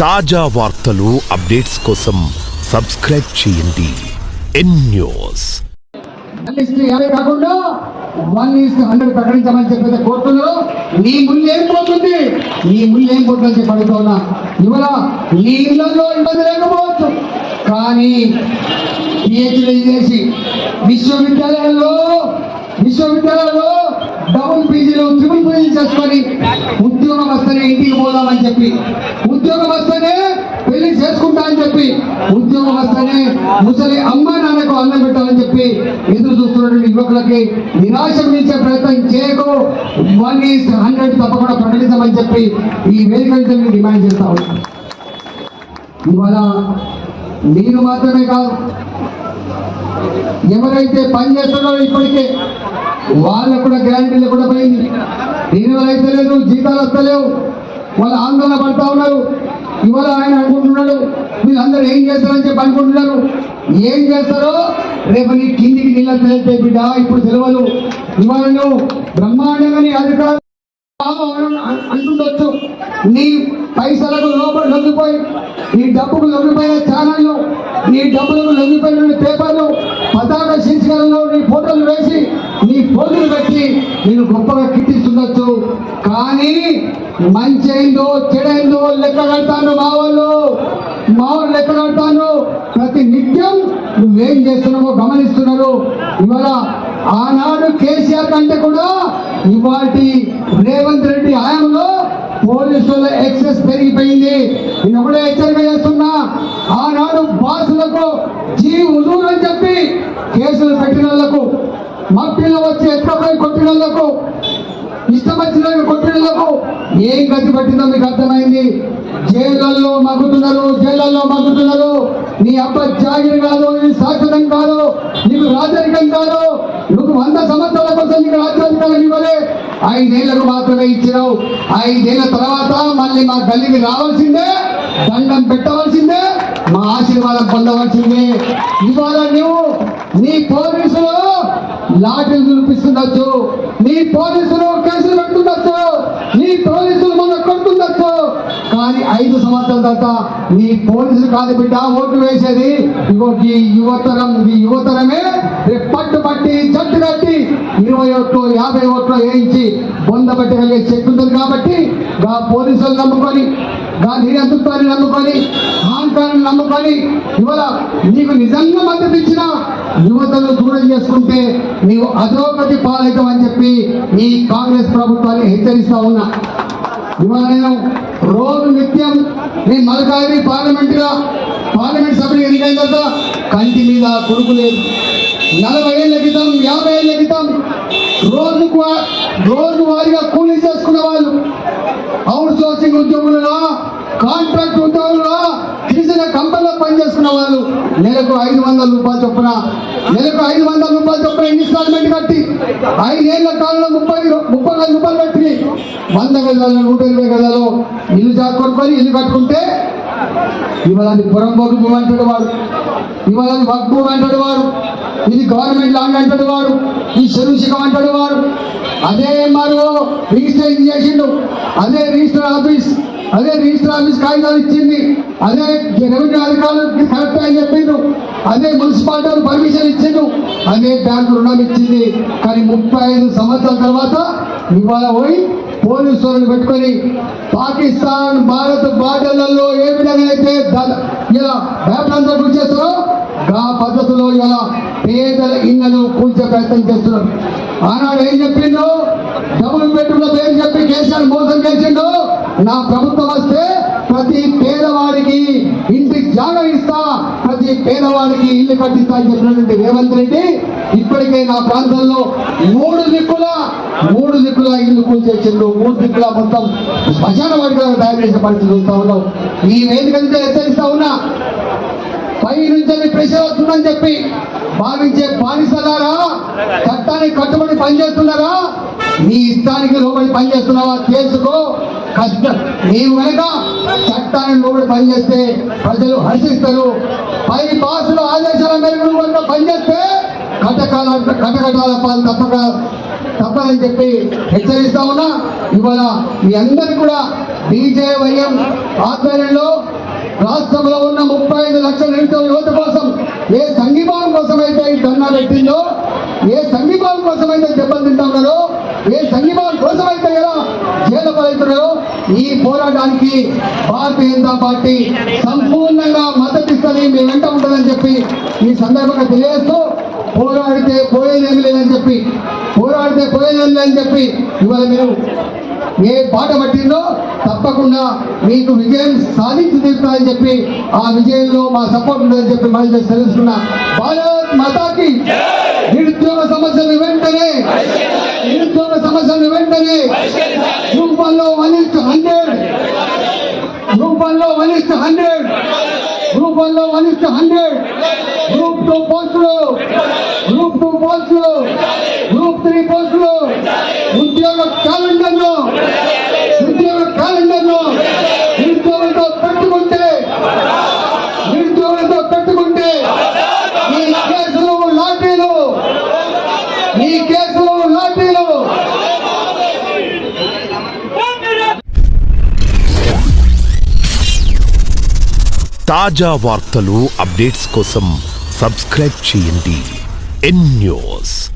తాజా వార్తలు అప్డేట్స్ కోసం సబ్స్క్రైబ్ చేయండి. N news. వన్ యాభై కాకుండా వన్ ఇస్ట్ హండ్రెడ్ ప్రకటించమని చెప్పేది కోర్టులో నీ ముళ్ళు ఏం పోతుంది? నీ ముళ్ళు ఏం పోతుందని చెప్పి అడుగుతున్నా ఇవాళ నీ ఇళ్ళలో ఇబ్బంది లేకపోవచ్చు. కానీ పిహెచ్డీ చేసి విశ్వవిద్యాలయాల్లో విశ్వవిద్యాలయాల్లో డబుల్ పీజీలు ట్రిపుల్ పీజీలు చేసుకొని ఉద్యోగం వస్తేనే ఇంటికి పోదామని చెప్పి ఉద్యోగం వస్తేనే పెళ్ళి చేసుకుంటా అని చెప్పి ఉద్యోగం వస్తేనే ముసలి అమ్మ నాన్నకు అన్నం పెట్టాలని చెప్పి ఎదురు చూస్తున్నటువంటి యువకులకి నిరాశ మించే ప్రయత్నం చేయకు. వన్ ఈస్ హండ్రెడ్ తప్పకుండా ప్రకటించమని చెప్పి ఈ వేదికలతో నుంచి నేను డిమాండ్ చేస్తా ఉన్నాను ఇవాళ నేను మాత్రమే కాదు ఎవరైతే పని చేస్తున్నారో ఇప్పటికే వాళ్ళకు కూడా గ్యారంటీలు కూడా పోయింది. దీనివల్ల అయితే లేదు జీతాలు వస్తలేవు. వాళ్ళు ఆందోళన పడతా ఉన్నారు. ఇవాళ ఆయన అనుకుంటున్నాడు వీళ్ళందరూ ఏం చేస్తారని చెప్పి అనుకుంటున్నారు. ఏం చేస్తారో రేపు నీ కిందికి నీళ్ళ తెలిపే బిడ్డ ఇప్పుడు తెలియదు ఇవాళ నువ్వు బ్రహ్మాండంగా నీ అధికారులు అంటుండొచ్చు. నీ పైసలకు లోపల లొంగిపోయి నీ డబ్బుకు లొంగిపోయిన ఛానళ్ళు నీ డబ్బులకు లొంగిపోయిన పేపర్లు పతాక శీర్షికలలో నీ ఫోటోలు వేసి నీ ఫోటోలు పెట్టి నేను గొప్పగా కీర్తిస్తుండొచ్చు. కానీ మంచి అయిందో చెడైందో లెక్క కడతాను మా వాళ్ళు. మా వాళ్ళు లెక్క కడతాను. ప్రతి నిత్యం నువ్వేం చేస్తున్నావో గమనిస్తున్నారు. ఇవాళ ఆనాడు కేసీఆర్ కంటే కూడా ఇవాటి రేవంత్ రెడ్డి హయాంలో పోలీసుల ఎక్సెస్ పెరిగిపోయింది. నేను ఒకటే హెచ్చరిక చేస్తున్నా. ఆనాడు బాసులకు జీ ఉదూరు అని చెప్పి కేసులు పెట్టిన వాళ్ళకు మట్టిలో వచ్చి ఎత్తుకపోయి కొట్టిన వాళ్ళకు ఇష్టం వచ్చిన కొట్టినలకు ఏం గతి పట్టిందో మీకు అర్థమైంది? జైళ్ళల్లో మగ్గుతున్నారు జైళ్ళల్లో మగ్గుతున్నారు. నీ అప్ప జాగిరి కాదు నీ శాశ్వతం కాదు నీకు రాజరికం కాదు. నువ్వు వంద సంవత్సరాల కోసం నీకు రాజ్యాధికారం ఇవ్వలే. ఐదేళ్ళకు మాత్రమే ఇచ్చినావు. ఐదేళ్ళ తర్వాత మళ్ళీ మా గల్లికి రావాల్సిందే దండం పెట్టవలసిందే మా ఆశీర్వాదం పొందవలసిందే. ఇవాళ నువ్వు నీ పోలీసులు లాఠీలు చూపిస్తుండొచ్చు నీ పోలీసులు కేసులు పెడుతుండొచ్చు నీ పోలీసులు మన కొడుతుండొచ్చు కానీ ఐదు సంవత్సరాల తర్వాత నీ పోలీసులు కాదు బిడ్డ ఓటు వేసేది ఇగో ఈ యువతరం ఈ యువతరమే పట్టు పట్టి జట్టు కట్టి ఇరవై ఓట్లు యాభై ఓట్లు వేయించి బొంద పెట్టగలిగే శక్తి ఉంటుంది కాబట్టి గా పోలీసులు నమ్ముకొని గా నిరంతృత్వాన్ని నమ్ముకొని అహంకారాన్ని నమ్ముకొని ఇవాళ నీకు నిజంగా మద్దతు ఇచ్చిన యువతను దూరం చేసుకుంటే నీవు అధోగతి పాలవుతామని చెప్పి ఈ కాంగ్రెస్ ప్రభుత్వాన్ని హెచ్చరిస్తా ఉన్నా. ఇవాళ నేను రోజు నిత్యం నేను మలకారి పార్లమెంట్గా పార్లమెంట్ సభ్యులు ఎన్నికైన తర్వాత కంటి మీద కొడుకు లేదు నలభై ఏళ్ళ క్రితం యాభై ఏళ్ళ క్రితం రోజు రోజు వారిగా కూలీ చేసుకున్న వాళ్ళు అవుట్ సోర్సింగ్ ఉద్యోగులుగా కాంట్రాక్ట్ ఉద్యోగులుగా తీసిన కంపెనీలో పనిచేసుకున్న వాళ్ళు నెలకు ఐదు వందల రూపాయలు చొప్పున నెలకు ఐదు వందల రూపాయలు చొప్పున ఇన్స్టాల్మెంట్ కట్టి ఐదేళ్ళ కాలంలో ముప్పై ముప్పై వేల రూపాయలు పెట్టి వంద గజాలు నూట ఇరవై గజాలు ఇల్లు కొనుక్కొని ఇల్లు కట్టుకుంటే ఇవాళ అది పురంబోకు భూమి అంటాడు వాడు. ఇవాళ వక్ భూమి అంటాడు వాడు. ఇది గవర్నమెంట్ ల్యాండ్ అంటాడు వాడు. ఈ శరుశిఖం అంటాడు వారు అదే మరో రిజిస్టర్ చేసిండు. అదే రిజిస్టర్ ఆఫీస్. అదే రిజిస్టర్ ఆఫీస్ కాగితాలు ఇచ్చింది. అదే రెవెన్యూ అధికారులు కరెక్ట్ అని చెప్పిండు అదే మున్సిపాలిటీ పర్మిషన్ ఇచ్చిండు అదే బ్యాంకు రుణం ఇచ్చింది. కానీ ముప్పై ఐదు సంవత్సరాల తర్వాత ఇవాళ పోయి పోలీసు వాళ్ళని పెట్టుకొని పాకిస్తాన్ భారత్ బార్డర్లలో ఏ విధంగా అయితే ఇలా వ్యాపారంతో గురి చేస్తారో ఆ పద్ధతిలో ఇలా పేదల ఇళ్ళను కూల్చే ప్రయత్నం చేస్తున్నారు. ఆనాడు ఏం చెప్పిండు డబుల్ బెడ్రూమ్ ఏం చెప్పి కేసీఆర్ మోసం చేసిండు నా ప్రభుత్వం వస్తే ప్రతి పేదవాడికి ఇంటి జాగా ఇస్తా ప్రతి పేదవాడికి ఇల్లు కట్టిస్తా అని చెప్పినటువంటి రేవంత్ రెడ్డి ఇప్పటికే నా ప్రాంతంలో మూడు దిక్కుల మూడు దిక్కుల ఇల్లు కూల్చేసిండు. మూడు దిక్కుల మొత్తం శ్మశాన వాడిగా తయారు చేసే పరిస్థితి చూస్తా ఉన్నాం. ఈ వేదిక నుంచి హెచ్చరిస్తా ఉన్నా పై నుంచి ప్రెషర్ వస్తుందని చెప్పి భావించే బానిసలారా చట్టానికి కట్టుబడి పనిచేస్తున్నారా? నీ ఇష్టానికి లోబడి పనిచేస్తున్నావా? చేసుకో కష్టం. నీవు కనుక చట్టాన్ని లోబడి పనిచేస్తే ప్రజలు హర్షిస్తారు. పై బాసుల ఆదేశాల మేరకు కనుక పనిచేస్తే కటకాల కటకటాల పాలు తప్పక తప్పదని చెప్పి హెచ్చరిస్తా ఉన్నా. ఇవాళ మీ అందరికి కూడా బీజేవైఎం ఆధ్వర్యంలో రాష్ట్రంలో ఉన్న ముప్పై ఐదు లక్షల నిరుద్యోగ యువత కోసం ఏ సంఘీభావం కోసం అయితే ఈ ధర్నా పెట్టిందో ఏ సంఘీభావం కోసం అయితే దెబ్బలు తింటా ఉన్నారో ఏ సంఘీభావం కోసం అయితే ఎలా జైలు పాలవుతున్నారో ఈ పోరాటానికి భారతీయ జనతా పార్టీ సంపూర్ణంగా మద్దతు మీ వెంట ఉంటుందని చెప్పి ఈ సందర్భంగా తెలియజేస్తూ పోరాడితే పోయేదేమి లేదని చెప్పి పోరాడితే పోయేదేమి లేదని చెప్పి ఇవాళ మీరు ఏ పాట పట్టిందో తప్పకుండా మీకు విజయం సాధించి తీరుతారని చెప్పి ఆ విజయంలో మా సపోర్ట్ ఉందని చెప్పి మళ్ళీ చేసి తెలుసుకున్నా భారత్ మాతాకి నిరుద్యోగ సమస్యలు వెంటనే నిరుద్యోగ సమస్యలు వెంటనే రూపంలో వన్ హండ్రెడ్. రూపంలో వన్ హండ్రెడ్. రూపంలో వన్ హండ్రెడ్. గ్రూప్ టూ పోస్టులు. గ్రూప్ టూ పోస్టులు. గ్రూప్ త్రీ పోస్టులు. ఉద్యోగ క్యాలెండర్లో లో ఉద్యోగ క్యాలెండర్లో నిరుద్యోగులతో పెట్టుకుంటే నిరుద్యోగులతో పెట్టుకుంటే ఈ కేసులు లాఠీలు ఈ కేసులు లాఠీలు తాజా వార్తలు అప్డేట్స్ కోసం సబ్స్క్రైబ్ చేయండి. N news